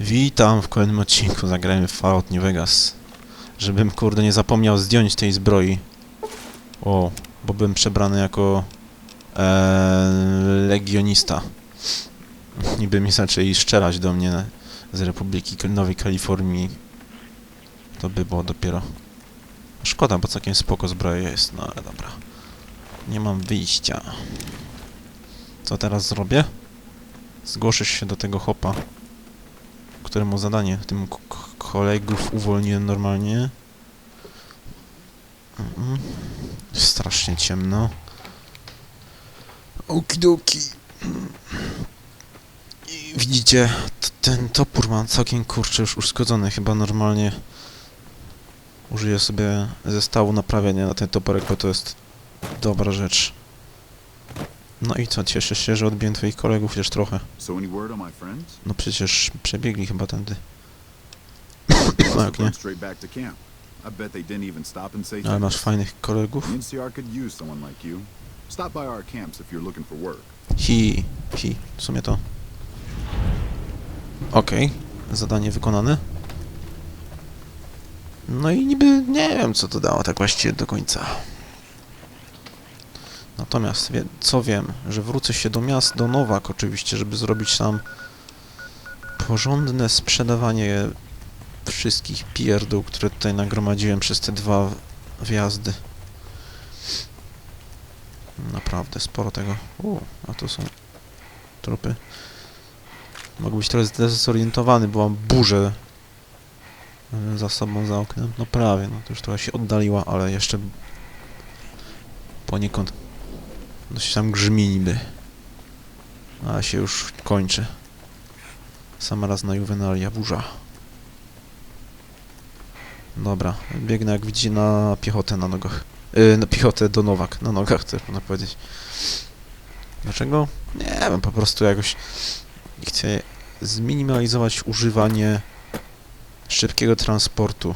Witam w kolejnym odcinku Zagrajmy w Fallout New Vegas. Żebym kurde nie zapomniał zdjąć tej zbroi. O, bo byłem przebrany jako e, legionista. Niby mi zaczęli szczerać do mnie z Republiki Nowej Kalifornii. To by było dopiero. Szkoda, bo całkiem spoko zbroja jest, no ale dobra. Nie mam wyjścia. Co teraz zrobię? Zgłosisz się do tego hopa któremu zadanie tym kolegów uwolniłem normalnie. Mhm. Strasznie ciemno. Okidoki. I widzicie, ten topór ma całkiem kurczę już uszkodzony. Chyba normalnie użyję sobie zestawu naprawiania na ten toporek, bo to jest dobra rzecz. No i co, cieszę się, że odbiłem twoich kolegów chociaż trochę. No przecież przebiegli chyba tędy. No jak nie? Ale masz fajnych kolegów. Hi, hi, w sumie to. Okej, zadanie wykonane. No i niby nie wiem co to dało tak właściwie do końca. Natomiast wie, co wiem, że wrócę się do miast, do Nowak oczywiście, żeby zrobić tam porządne sprzedawanie wszystkich pierdół, które tutaj nagromadziłem przez te dwa wjazdy. Naprawdę sporo tego. U, a to są trupy. Mogę być trochę zdezorientowany, bo mam burzę e, za sobą, za oknem. No prawie, no to już trochę się oddaliła, ale jeszcze poniekąd dość tam grzmi niby. Ale się już kończy. Sama raz na juwenalia burza. Dobra, biegnę jak widzicie na piechotę na nogach. Yy, na piechotę do Nowak, na nogach chcę można powiedzieć. Dlaczego? Nie wiem, po prostu jakoś chcę zminimalizować używanie szybkiego transportu.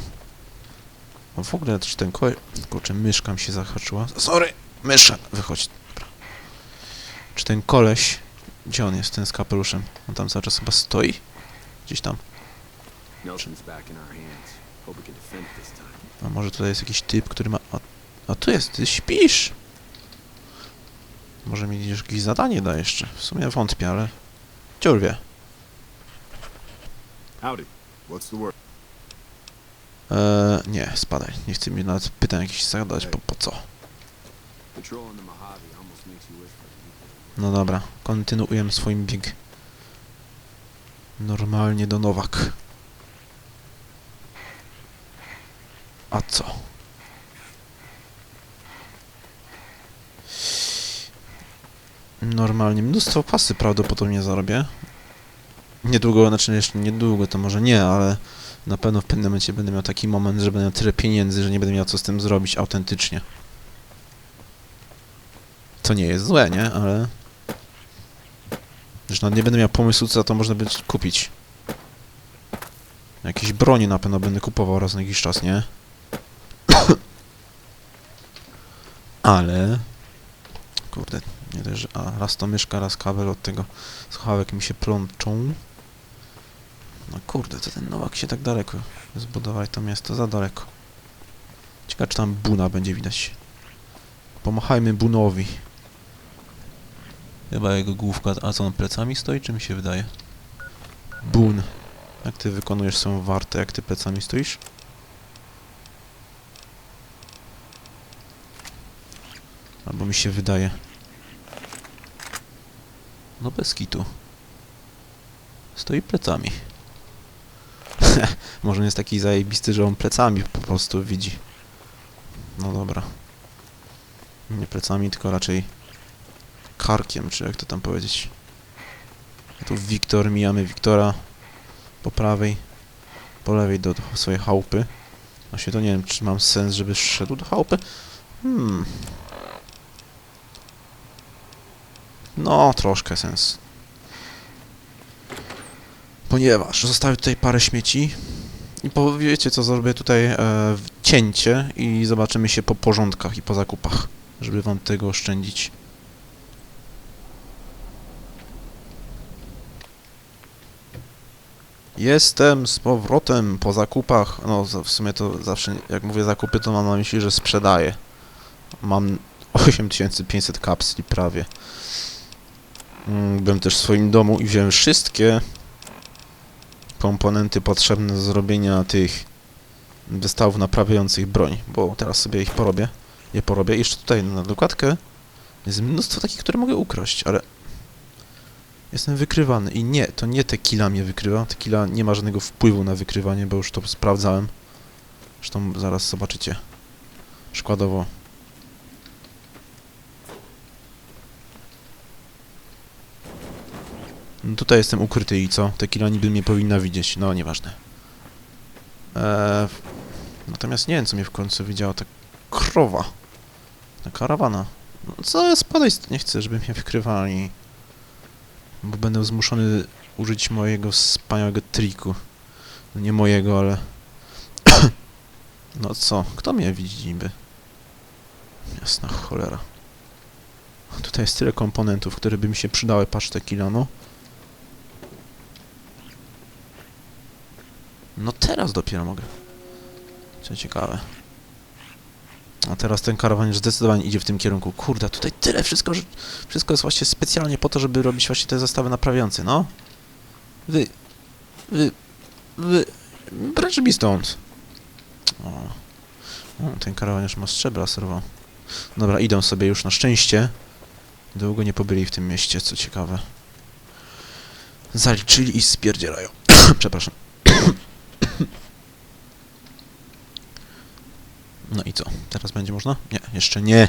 O, w ogóle czy ten koleś... Kurczę, myszka mi się zahaczyła. Sorry! Mysza! Wychodź. Czy ten koleś... Gdzie on jest, ten z kapeluszem? On tam cały czas chyba stoi? Gdzieś tam. A może tutaj jest jakiś typ, który ma... A, a tu jest, ty śpisz! Może mi jakieś zadanie da jeszcze. W sumie wątpię, ale... Ciur wie. Howdy. What's the word? Eee, nie, spadaj. Nie chcę mi nawet pytań jakichś zadać, po, po co? Patrolling the Mojave almost makes you wish for No dobra, kontynuujemy swoim bieg. Normalnie do Nowak. A co? Normalnie mnóstwo pasy prawdopodobnie zarobię. Niedługo, znaczy jeszcze niedługo, to może nie, ale na pewno w pewnym momencie będę miał taki moment, że będę miał tyle pieniędzy, że nie będę miał co z tym zrobić autentycznie. Co nie jest złe, nie? Ale... Że nawet nie będę miał pomysłu, co za to można by kupić. Jakieś bronie na pewno będę kupował raz na jakiś czas, nie? Ale... Kurde, nie że... A, raz to myszka, raz kabel od tego słuchawek mi się plączą. No kurde, to ten Nowak się tak daleko zbudowali to miasto, za daleko. Ciekawe, czy tam Buna będzie widać. Pomachajmy Bunowi. Chyba jego główka, a co on plecami stoi, czy mi się wydaje? Bun. Jak ty wykonujesz swoją wartę, jak ty plecami stoisz? Albo mi się wydaje. No bez kitu. Stoi plecami. Może on jest taki zajebisty, że on plecami po prostu widzi. No dobra. Nie plecami, tylko raczej karkiem, czy jak to tam powiedzieć. Tu Wiktor, mijamy Wiktora po prawej, po lewej do, do swojej chałupy. Właśnie to nie wiem, czy mam sens, żeby szedł do chałupy. Hmm. No, troszkę sens. Ponieważ zostawię tutaj parę śmieci i powiecie co zrobię tutaj e, cięcie i zobaczymy się po porządkach i po zakupach, żeby wam tego oszczędzić. Jestem z powrotem po zakupach. No, w sumie to zawsze, jak mówię zakupy, to mam na myśli, że sprzedaję. Mam 8500 kapsli prawie. Mm, Byłem też w swoim domu i wziąłem wszystkie komponenty potrzebne do zrobienia tych wystawów naprawiających broń, bo teraz sobie ich porobię. Je porobię. I jeszcze tutaj na dokładkę jest mnóstwo takich, które mogę ukraść, ale jestem wykrywany i nie, to nie tequila mnie wykrywa. Tequila nie ma żadnego wpływu na wykrywanie, bo już to sprawdzałem. Zresztą zaraz zobaczycie. Przykładowo. No tutaj jestem ukryty i co? Tequila niby mnie powinna widzieć. No, nieważne. Eee, natomiast nie wiem, co mnie w końcu widziała ta krowa. Ta karawana. No co, spadaj. Nie chcę, żeby mnie wykrywali. Bo będę zmuszony użyć mojego wspaniałego triku. No nie mojego, ale... no co? Kto mnie widzi niby? Jasna cholera. Tutaj jest tyle komponentów, które by mi się przydały. Patrz te kilo, no. No teraz dopiero mogę. Co ciekawe. A teraz ten karawan już zdecydowanie idzie w tym kierunku. Kurde, tutaj tyle wszystko, że wszystko jest właśnie specjalnie po to, żeby robić właśnie te zestawy naprawiające, no. Wy... Wy... Wy... Precz mi stąd. O. o. Ten karawan już ma strzebra serwo. Dobra, idą sobie już na szczęście. Długo nie pobyli w tym mieście, co ciekawe. Zaliczyli i spierdzielają. Przepraszam. No i co? Teraz będzie można? Nie, jeszcze nie.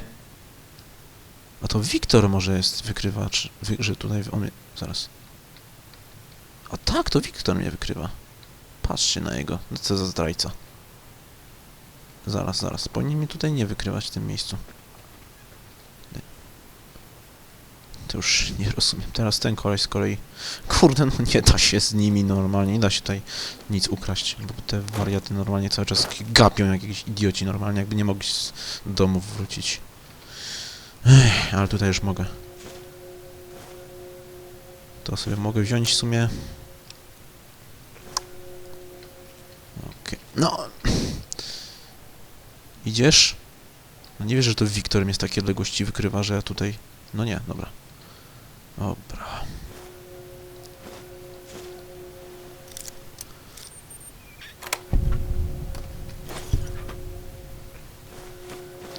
A to Wiktor może jest wykrywacz, wy, że tutaj on mnie... Zaraz. A tak, to Wiktor mnie wykrywa. Patrzcie na jego. No co za zdrajca. Zaraz, zaraz. Powinien mnie tutaj nie wykrywać w tym miejscu. To już nie rozumiem. Teraz ten koleś z kolei... Kurde, no nie da się z nimi normalnie. Nie da się tutaj nic ukraść, bo te wariaty normalnie cały czas gapią jak jakiś idioci normalnie, jakby nie mogli z domów wrócić. Ech, ale tutaj już mogę. To sobie mogę wziąć w sumie. Okej. No. Idziesz? No nie wiesz, że to Wiktor mnie z takiej odległości wykrywa, że ja tutaj... No nie, dobra. Dobra.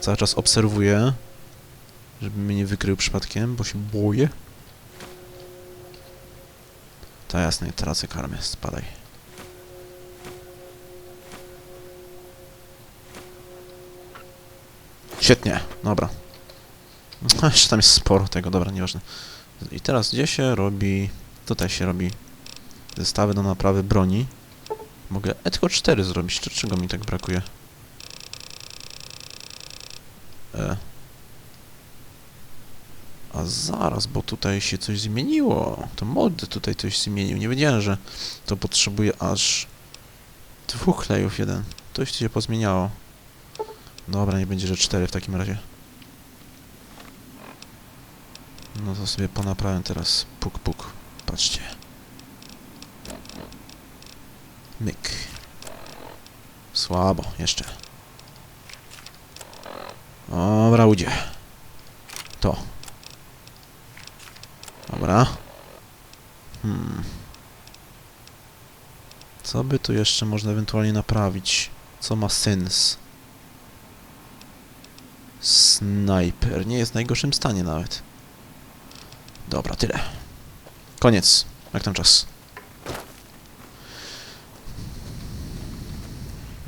Cały czas obserwuję, żeby mnie nie wykrył przypadkiem, bo się boję. Ta jasne, tracę karmę, spadaj. Świetnie, dobra. Jeszcze tam jest sporo tego, dobra, nieważne. I teraz gdzie się robi... Tutaj się robi zestawy do naprawy broni. Mogę e, tylko 4 zrobić, czego mi tak brakuje? E. A zaraz, bo tutaj się coś zmieniło. To mod tutaj coś zmienił. Nie wiedziałem, że to potrzebuje aż dwóch klejów jeden. Coś się pozmieniało. Dobra, nie będzie, że cztery w takim razie. No to sobie ponaprawiam teraz. Puk, puk. Patrzcie. Myk. Słabo, jeszcze. Dobra, udzie. To. Dobra. Hmm. Co by tu jeszcze można ewentualnie naprawić? Co ma sens? Snajper. Nie jest w najgorszym stanie nawet. Dobra, tyle. Koniec. Jak tam czas?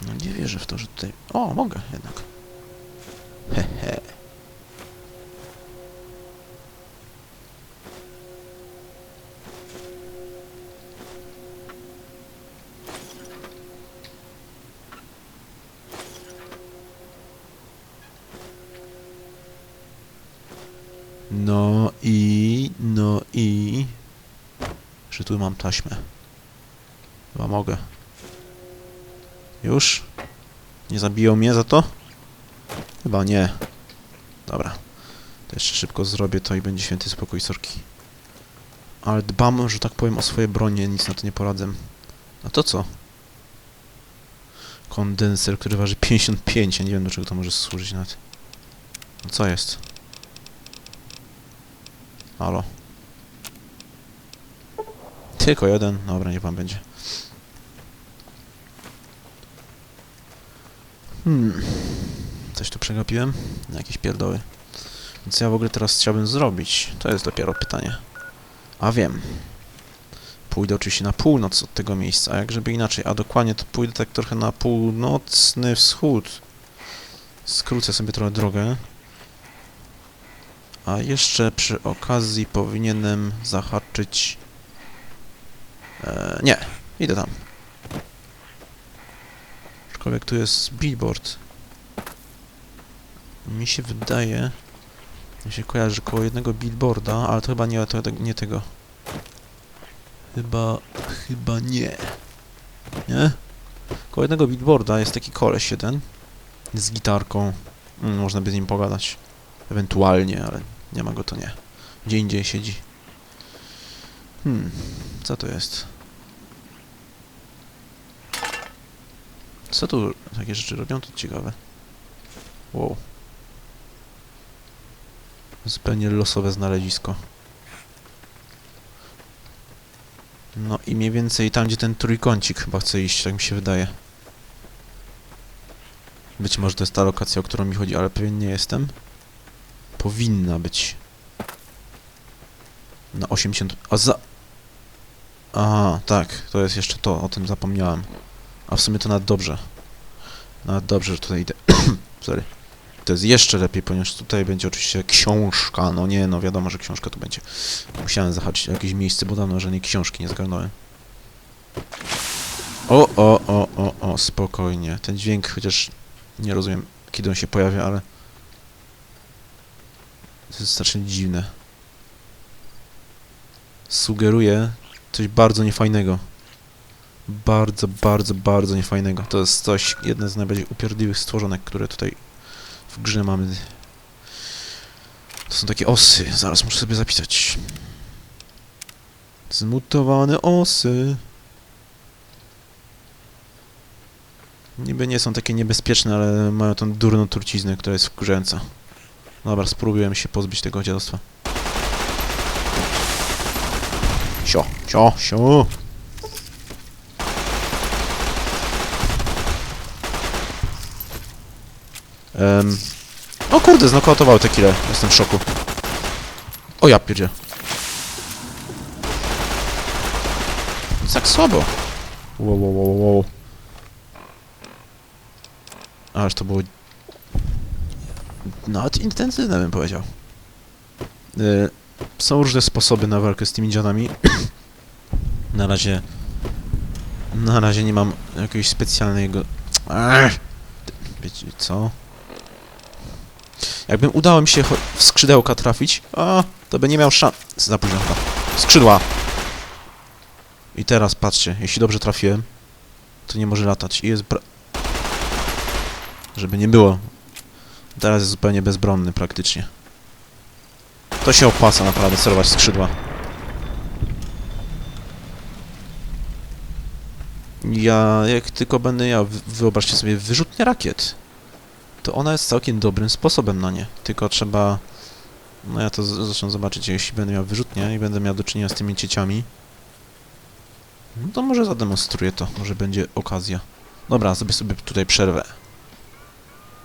No nie wierzę w to, że tutaj... O, mogę jednak. Tu mam taśmę. Chyba mogę. Już? Nie zabiją mnie za to? Chyba nie. Dobra. To jeszcze szybko zrobię to i będzie święty spokój sorki. Ale dbam, że tak powiem, o swoje bronie, nic na to nie poradzę. A to co? Kondenser, który waży 55. Ja nie wiem do czego to może służyć nawet. No co jest? Halo. Tylko jeden. Dobra, niech pan będzie. Hmm. Coś tu przegapiłem? Jakieś pierdoły. Co ja w ogóle teraz chciałbym zrobić? To jest dopiero pytanie. A wiem. Pójdę oczywiście na północ od tego miejsca, a jak żeby inaczej, a dokładnie to pójdę tak trochę na północny wschód. Skrócę sobie trochę drogę. A jeszcze przy okazji powinienem zahaczyć... E, nie, idę tam. Aczkolwiek tu jest billboard. Mi się wydaje... Mi się kojarzy, koło jednego billboarda, ale to chyba nie, to, nie tego. Chyba... chyba nie. Nie? Koło jednego billboarda jest taki koleś jeden. Z gitarką. Mm, można by z nim pogadać. Ewentualnie, ale nie ma go to nie. Gdzie indziej siedzi. Hmm, co to jest? Co tu takie rzeczy robią? To ciekawe. Wow. Zupełnie losowe znalezisko. No i mniej więcej tam, gdzie ten trójkącik chyba chce iść, tak mi się wydaje. Być może to jest ta lokacja, o którą mi chodzi, ale pewien nie jestem. Powinna być. Na 80... A za... Aha, tak, to jest jeszcze to, o tym zapomniałem. A w sumie to nawet dobrze. Nawet dobrze, że tutaj idę. Sorry. To jest jeszcze lepiej, ponieważ tutaj będzie oczywiście książka. No nie, no wiadomo, że książka tu będzie. Musiałem zahaczyć jakieś miejsce, bo dawno, że nie książki nie zgarnąłem. O, o, o, o, o, spokojnie. Ten dźwięk, chociaż nie rozumiem, kiedy on się pojawia, ale... To jest strasznie dziwne. Sugeruje coś bardzo niefajnego. Bardzo, bardzo, bardzo niefajnego. To jest coś, jedne z najbardziej upierdliwych stworzonek, które tutaj w grze mamy. To są takie osy. Zaraz muszę sobie zapisać. Zmutowane osy. Niby nie są takie niebezpieczne, ale mają tą durną truciznę, która jest wkurzająca. Dobra, spróbujemy się pozbyć tego dziadostwa. Sio, sio, sio. Um. O kurde, znokautowały te kile. Jestem w szoku. O ja pierdzie. Tak słabo. Wow, wow, wow, wow. Aż to było... Nawet intensywne bym powiedział. Y, są różne sposoby na walkę z tymi dziadami. na razie... Na razie nie mam jakiegoś specjalnego... Wiecie co? Jakbym udało mi się w skrzydełka trafić, a to by nie miał szans. Za późno chyba. Skrzydła! I teraz patrzcie, jeśli dobrze trafiłem, to nie może latać i jest. Żeby nie było. Teraz jest zupełnie bezbronny praktycznie. To się opłaca naprawdę sterować skrzydła. Ja, jak tylko będę wy- wyobraźcie sobie, wyrzutnia rakiet to ona jest całkiem dobrym sposobem na nie. Tylko trzeba... No ja to zresztą zobaczyć, jeśli będę miał wyrzutnię i będę miał do czynienia z tymi cieciami. No to może zademonstruję to, może będzie okazja. Dobra, zrobię sobie tutaj przerwę.